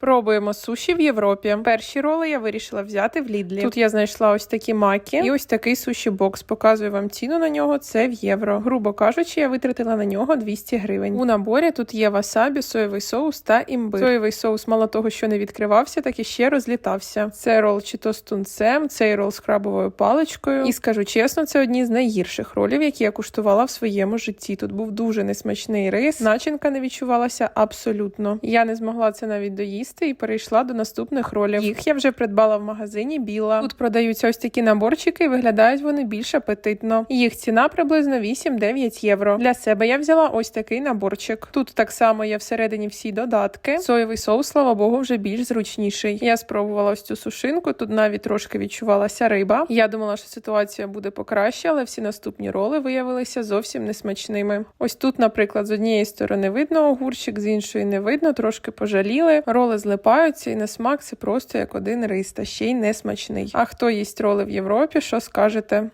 Пробуємо суші в Європі. Перші роли я вирішила взяти в Лідлі. Тут я знайшла ось такі маки і ось такий суші бокс. Показую вам ціну на нього. Це в євро. Грубо кажучи, я витратила на нього 200 гривень. У наборі тут є васабі, соєвий соус та імбир. Соєвий соус мало того, що не відкривався, так і ще розлітався. Це рол чи то з тунцем, цей рол з крабовою паличкою. І скажу чесно, це одні з найгірших ролів, які я куштувала в своєму житті. Тут був дуже несмачний рис, начинка не відчувалася абсолютно. Я не змогла це навіть доїсти і перейшла до наступних ролів. Їх я вже придбала в магазині Біла. Тут продаються ось такі наборчики, і виглядають вони більш апетитно. Їх ціна приблизно 8-9 євро. Для себе я взяла ось такий наборчик. Тут так само є всередині всі додатки. Соєвий соус, слава Богу, вже більш зручніший. Я спробувала ось цю сушинку. Тут навіть трошки відчувалася риба. Я думала, що ситуація буде покраще, але всі наступні роли виявилися зовсім несмачними. Ось тут, наприклад, з однієї сторони видно огурчик, з іншої не видно, трошки пожаліли. Роли злипаються, і на смак це просто як один рис, та ще й несмачний. А хто їсть роли в Європі? Що скажете?